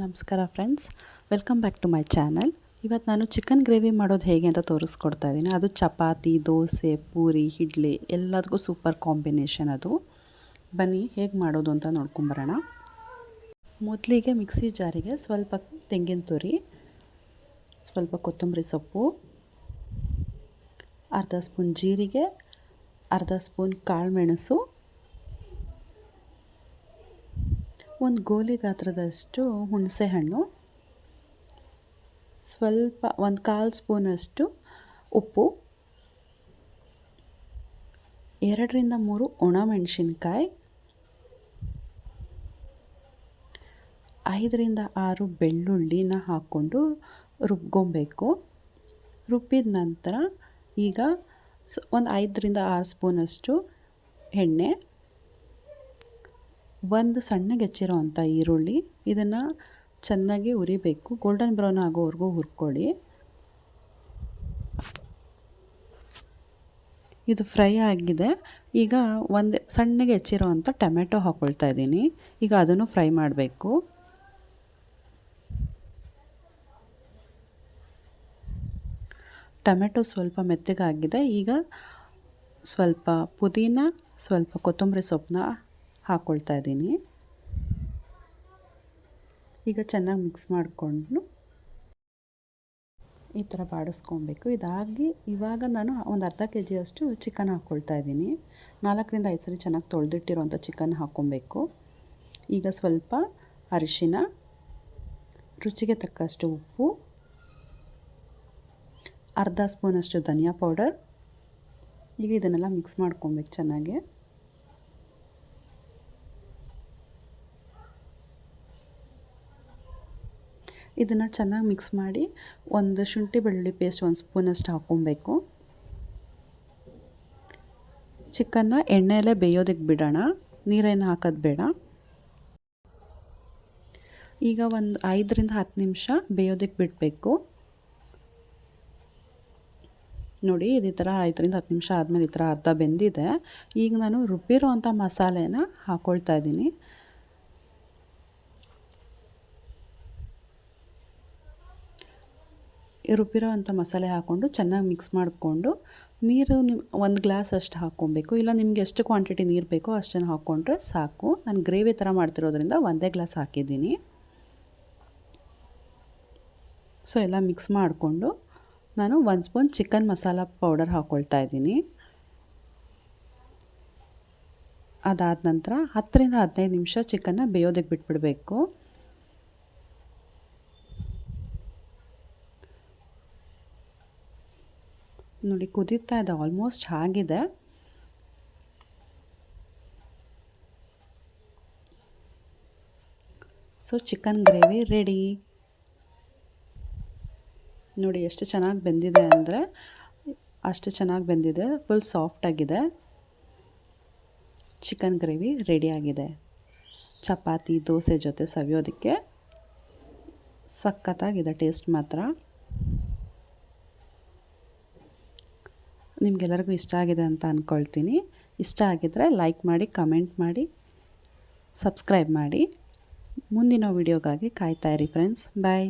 ನಮಸ್ಕಾರ friends welcome back to my channel ಇವತ್ತು ನಾನು ಚಿಕನ್ ಗ್ರೇವಿ ಮಾಡೋದು ಹೇಗೆ ಅಂತ ತೋರಿಸ್ಕೊಡ್ತಾ ಇದ್ದೀನಿ. ಅದು ಚಪಾತಿ, ದೋಸೆ, ಪೂರಿ, ಇಡ್ಲಿ, ಎಲ್ಲದಕ್ಕೂ ಸೂಪರ್ ಕಾಂಬಿನೇಷನ್ ಅದು. ಬನ್ನಿ, ಹೇಗೆ ಮಾಡೋದು ಅಂತ ನೋಡ್ಕೊಂಬರೋಣ ಮೊದಲಿಗೆ ಮಿಕ್ಸಿ ಜಾರಿಗೆ ಸ್ವಲ್ಪ ತೆಂಗಿನ ತುರಿ, ಸ್ವಲ್ಪ ಕೊತ್ತಂಬರಿ ಸೊಪ್ಪು, ಅರ್ಧ ಸ್ಪೂನ್ ಜೀರಿಗೆ, ಅರ್ಧ ಸ್ಪೂನ್ ಕಾಳುಮೆಣಸು ಒಂದು ಗೋಲಿ ಗಾತ್ರದಷ್ಟು ಹುಣಸೆಹಣ್ಣು ಸ್ವಲ್ಪ ಒಂದು ಕಾಲು ಸ್ಪೂನಷ್ಟು ಉಪ್ಪು, ಎರಡರಿಂದ ಮೂರು ಒಣಮೆಣಸಿನ್ಕಾಯಿ ಐದರಿಂದ ಆರು ಬೆಳ್ಳುಳ್ಳಿನ ಹಾಕ್ಕೊಂಡು ರುಬ್ಕೊಬೇಕು. ರುಬ್ಬಿದ ನಂತರ ಈಗ ಒಂದು ಐದರಿಂದ ಆರು ಸ್ಪೂನಷ್ಟು ಎಣ್ಣೆ ಒಂದು ಸಣ್ಣಗೆ ಹೆಚ್ಚಿರೋ ಅಂಥ ಈರುಳ್ಳಿ, ಇದನ್ನು ಚೆನ್ನಾಗಿ ಉರಿಬೇಕು ಗೋಲ್ಡನ್ ಬ್ರೌನ್ ಆಗೋವರೆಗೂ ಹುರ್ಕೊಳ್ಳಿ. ಇದು ಫ್ರೈ ಆಗಿದೆ. ಈಗ ಒಂದು ಸಣ್ಣಗೆ ಹೆಚ್ಚಿರೋ ಅಂಥ ಟೊಮೆಟೊ ಹಾಕ್ಕೊಳ್ತಾ ಇದ್ದೀನಿ. ಈಗ ಅದನ್ನು ಫ್ರೈ ಮಾಡಬೇಕು. ಟೊಮೆಟೊ ಸ್ವಲ್ಪ ಮೆತ್ತಗಾಗಿದೆ. ಈಗ ಸ್ವಲ್ಪ ಪುದೀನ, ಸ್ವಲ್ಪ ಕೊತ್ತಂಬರಿ ಸೊಪ್ಪನ್ನ ಹಾಕ್ಕೊಳ್ತಾ ಇದ್ದೀನಿ. ಈಗ ಚೆನ್ನಾಗಿ ಮಿಕ್ಸ್ ಮಾಡಿಕೊಂಡು ಈ ಥರ ಬಾಡಿಸ್ಕೊಬೇಕು ಇದಾಗಿ ಇವಾಗ ನಾನು ಒಂದು ಅರ್ಧ ಕೆ ಜಿಯಷ್ಟು ಚಿಕನ್ ಹಾಕ್ಕೊಳ್ತಾ ಇದ್ದೀನಿ. ನಾಲ್ಕರಿಂದ ಐದು ಸರಿ ಚೆನ್ನಾಗಿ ತೊಳೆದಿಟ್ಟಿರುವಂಥ ಚಿಕನ್ ಹಾಕ್ಕೊಬೇಕು ಈಗ ಸ್ವಲ್ಪ ಅರಿಶಿನ, ರುಚಿಗೆ ತಕ್ಕಷ್ಟು ಉಪ್ಪು, ಅರ್ಧ ಸ್ಪೂನಷ್ಟು ಧನಿಯಾ ಪೌಡರ್. ಈಗ ಇದನ್ನೆಲ್ಲ ಮಿಕ್ಸ್ ಮಾಡ್ಕೊಬೇಕು ಚೆನ್ನಾಗಿ. ಇದನ್ನು ಚೆನ್ನಾಗಿ ಮಿಕ್ಸ್ ಮಾಡಿ ಒಂದು ಶುಂಠಿ ಬೆಳ್ಳುಳ್ಳಿ ಪೇಸ್ಟ್ ಒಂದು ಸ್ಪೂನಷ್ಟು ಹಾಕ್ಕೊಬೇಕು. ಚಿಕನ್ನ ಎಣ್ಣೆಯಲ್ಲೇ ಬೇಯೋದಕ್ಕೆ ಬಿಡೋಣ. ನೀರೇನು ಹಾಕೋದು ಬೇಡ. ಈಗ ಒಂದು ಐದರಿಂದ ಹತ್ತು ನಿಮಿಷ ಬೇಯೋದಕ್ಕೆ ಬಿಡಬೇಕು. ನೋಡಿ, ಇದು ಈ ಥರ ಐದರಿಂದ ಹತ್ತು ನಿಮಿಷ ಆದಮೇಲೆ ಈ ಥರ ಅರ್ಧ ಬೆಂದಿದೆ. ಈಗ ನಾನು ರುಬ್ಬಿರೋ ಅಂಥ ಮಸಾಲೆನ ಹಾಕ್ಕೊಳ್ತಾ ಇದ್ದೀನಿ. ರುಬ್ಬಿರೋ ಅಂಥ ಮಸಾಲೆ ಹಾಕ್ಕೊಂಡು ಚೆನ್ನಾಗಿ ಮಿಕ್ಸ್ ಮಾಡಿಕೊಂಡು ನೀರು ನಿಮ್ಮ ಒಂದು ಗ್ಲಾಸ್ ಅಷ್ಟು ಹಾಕ್ಕೊಬೇಕು. ಇಲ್ಲ ನಿಮ್ಗೆ ಎಷ್ಟು ಕ್ವಾಂಟಿಟಿ ನೀರು ಬೇಕೋ ಅಷ್ಟನ್ನು ಹಾಕ್ಕೊಂಡ್ರೆ ಸಾಕು. ನಾನು ಗ್ರೇವಿ ಥರ ಮಾಡ್ತಿರೋದ್ರಿಂದ ಒಂದೇ ಗ್ಲಾಸ್ ಹಾಕಿದ್ದೀನಿ. ಸೊ, ಎಲ್ಲ ಮಿಕ್ಸ್ ಮಾಡಿಕೊಂಡು ನಾನು ಒಂದು ಸ್ಪೂನ್ ಚಿಕನ್ ಮಸಾಲ ಪೌಡರ್ ಹಾಕ್ಕೊಳ್ತಾ ಇದ್ದೀನಿ. ಅದಾದ ನಂತರ ಹತ್ತರಿಂದ ಹದಿನೈದು ನಿಮಿಷ ಚಿಕನ್ನ ಬೇಯೋದಕ್ಕೆ ಬಿಟ್ಬಿಡಬೇಕು. ನೋಡಿ, ಕುದೀತಾ ಇದೆ ಆಲ್ಮೋಸ್ಟ್ ಆಗಿದೆ ಸೊ ಚಿಕನ್ ಗ್ರೇವಿ ರೆಡಿ ನೋಡಿ, ಎಷ್ಟು ಚೆನ್ನಾಗಿ ಬೆಂದಿದೆ ಅಂದರೆ, ಅಷ್ಟು ಚೆನ್ನಾಗಿ ಬೆಂದಿದೆ ಫುಲ್ ಸಾಫ್ಟಾಗಿದೆ ಚಿಕನ್ ಗ್ರೇವಿ ರೆಡಿಯಾಗಿದೆ ಚಪಾತಿ, ದೋಸೆ ಜೊತೆ ಸವಿಯೋದಕ್ಕೆ ಸಖತ್ತಾಗಿದೆ ಟೇಸ್ಟ್ ಮಾತ್ರ. ನಿಮಗೆಲ್ಲರಿಗೂ ಇಷ್ಟ ಆಗಿದೆ ಅಂತ ಅಂದ್ಕೊಳ್ತೀನಿ ಇಷ್ಟ ಆಗಿದ್ದರೆ ಲೈಕ್ ಮಾಡಿ ಕಮೆಂಟ್ ಮಾಡಿ ಸಬ್ಸ್ಕ್ರೈಬ್ ಮಾಡಿ. ಮುಂದಿನ ವೀಡಿಯೋಗಾಗಿ ಕಾಯ್ತಾಯಿರಿ ಫ್ರೆಂಡ್ಸ್ ಬಾಯ್